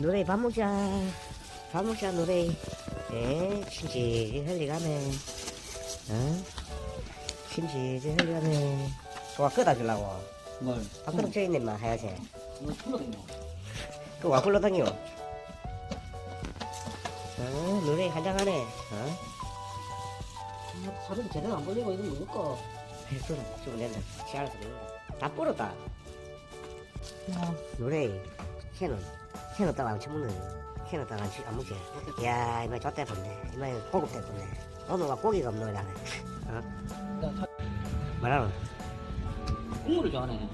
노래 밥 먹자. 밥 먹자, 노래. 에, 심지 흘리가네. 어? 심지 흘리가네. 그거 끄다 주려고. 뭘? 밖으로 쪄 있네, 마, 하얀색. 풀어겠노. 그거 와 굴러다녀. 어, 노래 한장하네. 어? 사진 제대로 안 벌리고 이거 먹을까? 좀, 좀 낸다. 시알아서 낸다. 다 불었다. 야, 노래, 캐논. 캐논 따가 안 쳐먹는. 캐논 따가 안, 치- 안 먹지. 야, 이마 좆대 본네. 이마 고급 대 본네. 오늘 와 고기가 없노, 나는. 어? 뭐라노? 국물을 좋아하네.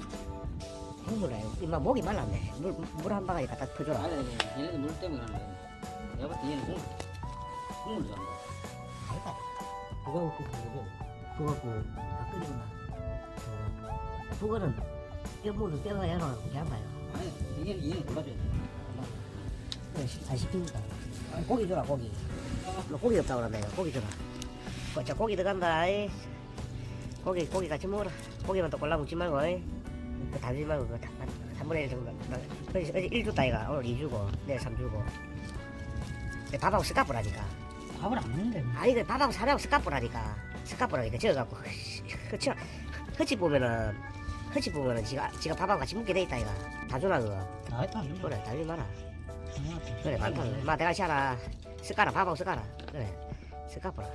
국물에, 이마 목이 말랐네. 물, 물한 바가지 갖다 퍼줘라. 아니, 아니, 얘네들 물 때문에 그러는 거야. 내가 봤을 때 얘는 국물, 국물을 좋아한다. 알까? 누가 먹고 국물을? 그거 갖고 다 끓이구나. 어. 그거는 뼈물을 뼈가 한 거야. 아니, 얘는, 얘는 골라줘야 돼. 안 씹힙니다. 아, 고기 줘라, 고기. 너 고기 없다고 그러네. 고기 줘라. 어, 자, 고기 들어간다. 이. 고기, 고기 같이 먹어라. 고기만 또 골라 먹지 말고. 이. 그 달지 말고, 그, 한 3분의 1 정도. 나- 어제, 어제 1주 따위가 오늘 2주고, 내일 3주고. 밥하고 스카프라니까. 밥을 안 먹는데. 아니, 그 밥하고 살하고 스카프라니까. 스카프라니까. 저어갖고. 그치, 흐치 보면은, 흐치 보면은 지가, 지가 밥하고 같이 먹게 돼 있다, 이가. 다 주나, 그거. 다 했다, 안 그래, 달지 마라. 그래, 많다 마 내가 시하라. 스카라 밥하고 스카라 그래. 스카프라.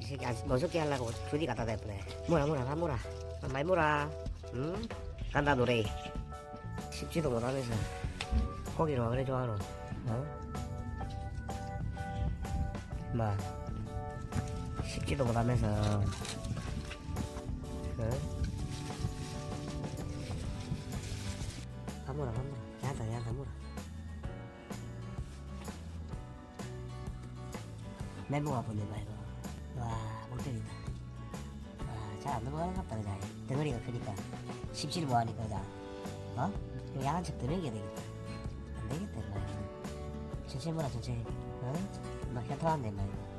이 새끼 안 무섭게 하려고 주디 갖다 대보네. 뭐라 뭐라 밥 뭐라 밥 많이 뭐라 응? 간다 노래. 씹지도 못하면서. 고기를 왜 그래 좋아하노. 어? 마. 씹지도 못하면서. 어? 밥 뭐라 밥 뭐라 야다 야다 뭐라 멘붕 아픈데 말이고 와못 때린다. 와잘안 넘어가는 것 같다 그자 덩어리가 크니까. 쉽지를 못하니까 그자 어? 이거 야한 척 드는 게 되겠다. 안 되겠다 말이고 천천히 뭐라 천천히. 어? 막 현타한데 말이고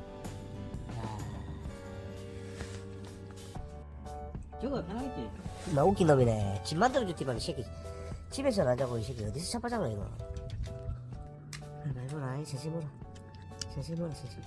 저거 편하겠지? 나 웃긴 놈이네. 집 만들어줬지만 이 새끼. 집에서 안 자고 이 새끼. 어디서 잡아잡아 이거. 말해보라 천천히 뭐라 천천히 뭐라 천천히